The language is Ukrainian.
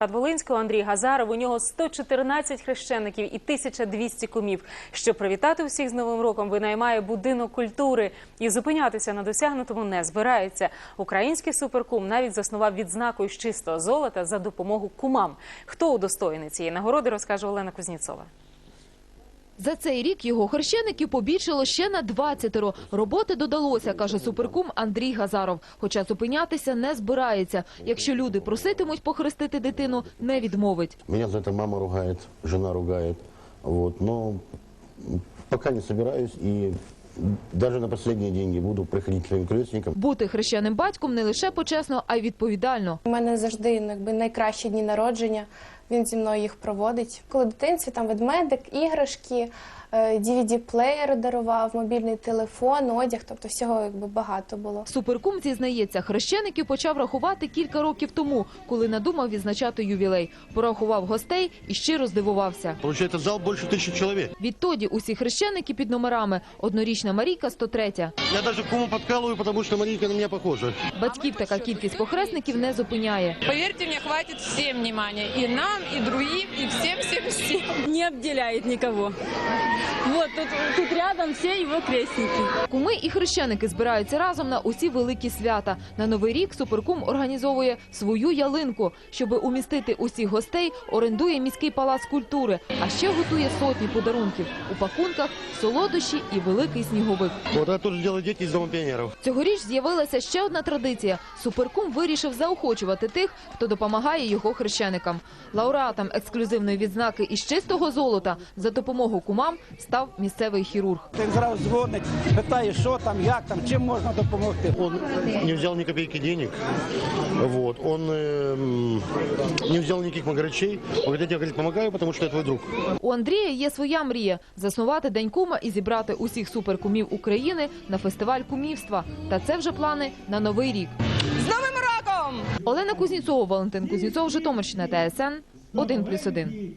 Волинського Андрій Газаров. У нього 114 хрещеників і 1200 кумів. Щоб привітати усіх з Новим роком, винаймає будинок культури і зупинятися на досягнутому не збирається. Український суперкум навіть заснував відзнаку із чистого золота за допомогу кумам. Хто удостоєний цієї нагороди, розкаже Олена Кузніцова. За цей рік його хрещеників побільшало ще на 20 Роботи додалося, каже суперкум Андрій Газаров. Хоча зупинятися не збирається. Якщо люди проситимуть похрестити дитину, не відмовить. Меня за это мама ругает, жена ругает. Вот, но м, пока не собираюсь и даже на последние деньги буду приходить к своим крестникам. Бути хрещеним батьком не лише почесно, а й відповідально. У мене завжди ну, якби, найкращі дні народження. Він зі мною їх проводить. Коли дитинці там ведмедик, іграшки, DVD-плеєр дарував, мобільний телефон, одяг, тобто всього якби багато було. Суперкум зізнається, хрещеників почав рахувати кілька років тому, коли надумав відзначати ювілей. Порахував гостей і щиро здивувався. Получается, зал больше тысячи человек. Відтоді усі хрещеники під номерами. Однорічна Марійка – 103. Я даже куму подкалываю, потому что Марийка на меня похожа. Батьків така кількість похресників не зупиняє. Поверьте мне, хватит всем внимания. И нам, и другим, и всем-всем-всем. Не обделяет никого. Вот, тут, тут рядом все его крестники. Куми і хрещеники збираються разом на усі великі свята. На Новий рік Суперкум організовує свою ялинку. Щоб умістити усіх гостей, орендує міський палац культури, а ще готує сотні подарунків. У пакунках солодощі і великий сніговик. Вот это тоже делают дети из Дома пионеров. Цьогоріч з'явилася ще одна традиція. Суперкум вирішив заохочувати тих, хто допомагає його хрещеникам. Лауреатом ексклюзивної відзнаки із чистого золота за допомогу кумам став місцевий хірург. Він зразу дзвонить, питає, що там, як там, чим можна допомогти. Он не взял ни копейки денег. Вот. Он эм, не взял никаких магарачей. Он говорит, я тебе говорит, помогаю, потому что я твой друг. У Андрія є своя мрія – заснувати День кума і зібрати усіх суперкумів України на фестиваль кумівства. Та це вже плани на Новий рік. С Новым роком! Олена Кузніцова, Валентин Кузніцов, Житомирщина, ТСН 1+,1.